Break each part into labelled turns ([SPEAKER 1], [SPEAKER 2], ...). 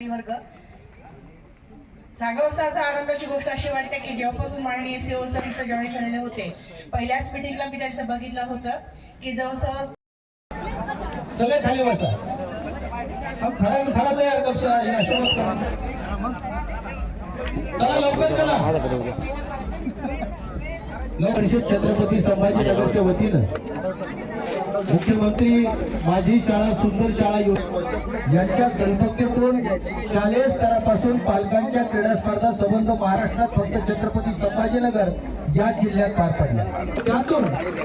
[SPEAKER 1] वर्ग सांगावसाचा आनंदाची गोष्ट अशी वाटते की जेव्हापासून माननीय सीओ सर इथं जॉईन झालेले होते पहिल्याच मिटिंगला मी त्यांचं बघितलं होतं की जवळ
[SPEAKER 2] सगळे खाली बसा. अब खडा खडा तयार कसा चला लवकर चला. परिषद छत्रपती संभाजीनगरच्या वतीनं मुख्यमंत्री माझी शाळा सुंदर शाळा योजना यांच्या कल्पकतेतून शालेय स्तरापासून पालकांच्या क्रीडा स्पर्धा संबंध महाराष्ट्रात फक्त छत्रपती संभाजीनगर या जिल्ह्यात पार पडल्या त्यातून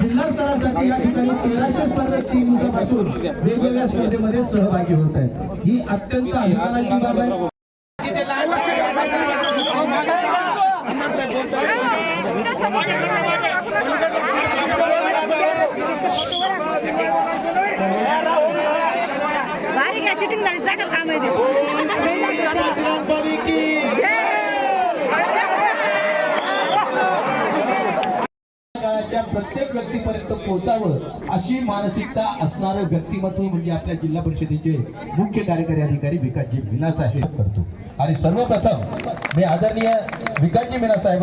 [SPEAKER 2] जिल्हा स्तरासाठी या ठिकाणी तेराशे स्पर्धक तीन दिवसापासून वेगवेगळ्या स्पर्धेमध्ये सहभागी होत आहेत. ही अत्यंत अभिमानाची बाब आहे.
[SPEAKER 3] भारी काय चिटिंग झाली जागा काम आहे
[SPEAKER 2] काळाच्या प्रत्येक व्यक्तीपर्यंत पोहोचावं अशी मानसिकता असणारं व्यक्तिमत्व म्हणजे आपल्या जिल्हा परिषदेचे मुख्य कार्यकारी अधिकारी विकासजी मीना साहेब करतो. आणि सर्वप्रथम मी आदरणीय विकासजी मीना साहेब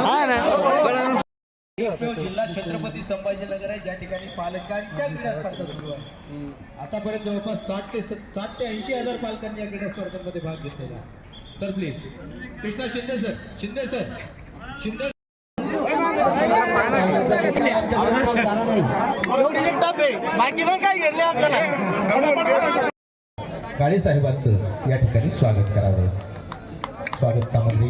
[SPEAKER 2] जिल्हा छत्रपती संभाजीनगर आहे ज्या ठिकाणी पालकांच्या क्रीडा स्पर्धा सुरू आहे आतापर्यंत जवळपास साठ ते साठ ते ऐंशी हजार पालकांनी या क्रीडा स्पर्धांमध्ये भाग घेतलेला sir please Krishna Shinde sir Shinde sir. Shinde Kale साहेबांचं या ठिकाणी स्वागत करावं. स्वागत सामग्री.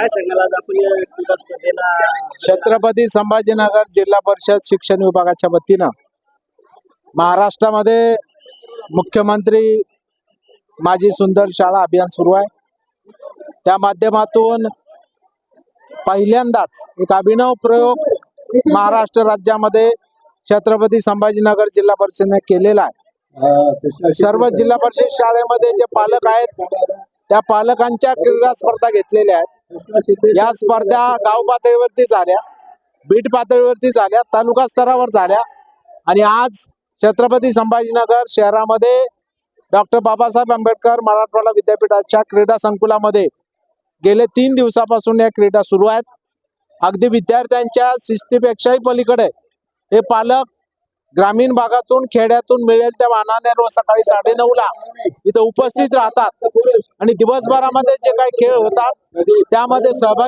[SPEAKER 4] काय सांगाल? आज आपण या क्रीडा स्पर्धेला
[SPEAKER 5] छत्रपती संभाजीनगर जिल्हा परिषद शिक्षण विभागाच्या वतीनं महाराष्ट्रामध्ये मुख्यमंत्री माझी सुंदर शाळा अभियान सुरू आहे. त्या माध्यमातून पहिल्यांदाच एक अभिनव प्रयोग महाराष्ट्र राज्यामध्ये छत्रपती संभाजीनगर जिल्हा परिषदेने केलेला आहे. सर्व जिल्हा परिषद शाळेमध्ये जे पालक आहेत त्या पालकांच्या क्रीडा स्पर्धा घेतलेल्या आहेत. या स्पर्धा गाव पातळीवरती झाल्या बीट पातळीवरती झाल्या तालुका स्तरावर झाल्या. आणि आज छत्रपती संभाजीनगर शहरामध्ये डॉक्टर बाबासाहेब आंबेडकर मराठवाडा विद्यापीठाच्या क्रीडा संकुलामध्ये गेले तीन दिवसापासून या क्रीडा सुरू आहेत. अगदी विद्यार्थ्यांच्या शिस्तीपेक्षाही पलीकडे हे पालक ग्रामीण भागातून खेड्यातून मिळेल त्या वाहनाने रोज सकाळी साडे ला इथं उपस्थित राहतात. आणि दिवसभरामध्ये जे काही खेळ होतात त्यामध्ये सहभागी